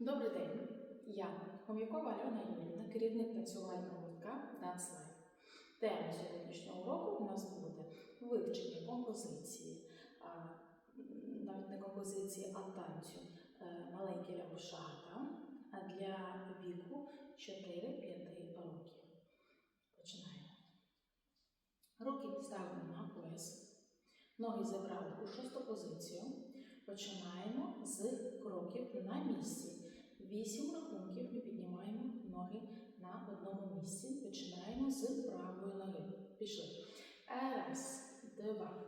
Добрий день. Я Хом'якова Альона Юрівна, керівник танцювального гуртка «Данслайф». Тема сьогоднішнього уроку у нас буде вивчення композиції, навіть не композиції, а танцю е, маленькі лягушата для віку 4-5 років. Починаємо. Руки ставимо на пояс, ноги забрали у шосту позицію. Починаємо з кроків на місці. Вісім рахунків ми піднімаємо ноги на одному місці. Починаємо з правої ноги. Пішли. Раз, два,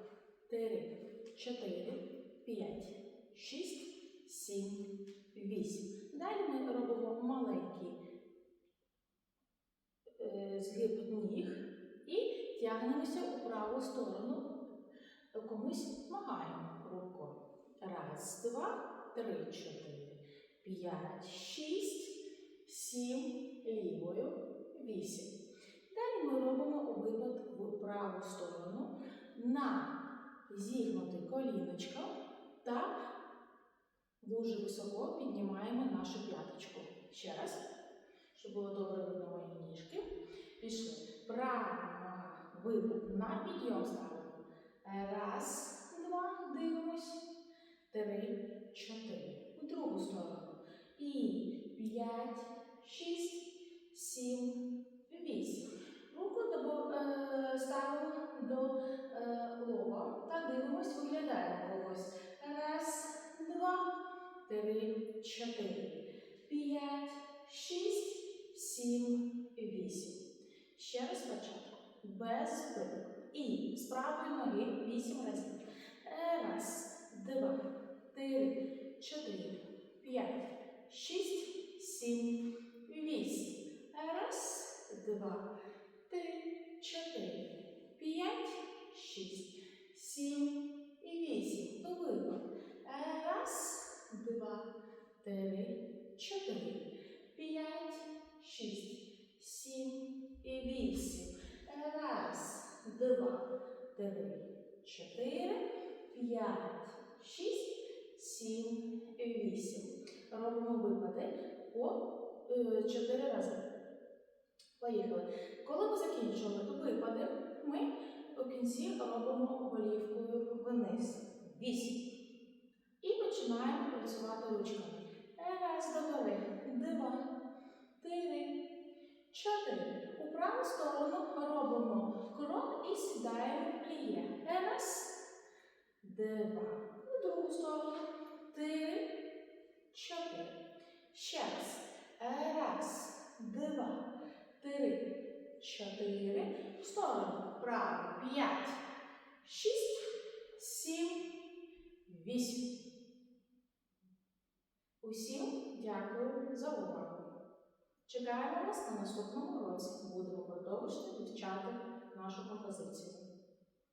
три, чотири, п'ять, шість, сім, вісім. Далі ми робимо маленький е, згиб ніг і тягнемося у праву сторону. Комусь магаємо рукою. Раз, два, три, чотири, п'ять, шість, сім, лівою, вісім. Далі ми робимо випад в праву сторону на зігнути коліночко та дуже високо піднімаємо нашу п'яточку. Ще раз, щоб було добре видно мої ніжки. Пішли. Права випад на підйом ставимо. Раз, два, дивимось. Три, чотири. І п'ять, шість, сім, вісім. Руку е, ставимо до е, лоба та дивимось, виглядаємо когось. Раз, два, три, чотири, п'ять, шість, сім, вісім. Ще раз спочатку. Без спинку. І з правої ноги вісім разів. Е, Раз, два, три, чотири, п'ять, шість, сім, вісім. Раз, два, три, чотири, п'ять, шість, сім і вісім. Випад. Е, Раз, два, три, чотири, п'ять, шість, сім і вісім. Раз, два, три, чотири, п'ять, шість, сім, вісім. Робимо випади по е, чотири рази. Поїхали. Коли ми закінчили випади, ми у кінці робимо голівкою вниз. Вісім. І починаємо працювати ручками. Раз, догори. Два, три, чотири. У праву сторону робимо крок і сідаємо в пліє. Раз, два. У другу сторону. Ще раз. Раз, два, три, чотири. В сторону. Право. П'ять, шість, сім, вісім. Усім дякую за увагу. Чекаємо вас на наступному уроці. Будемо продовжувати вивчати нашу композицію.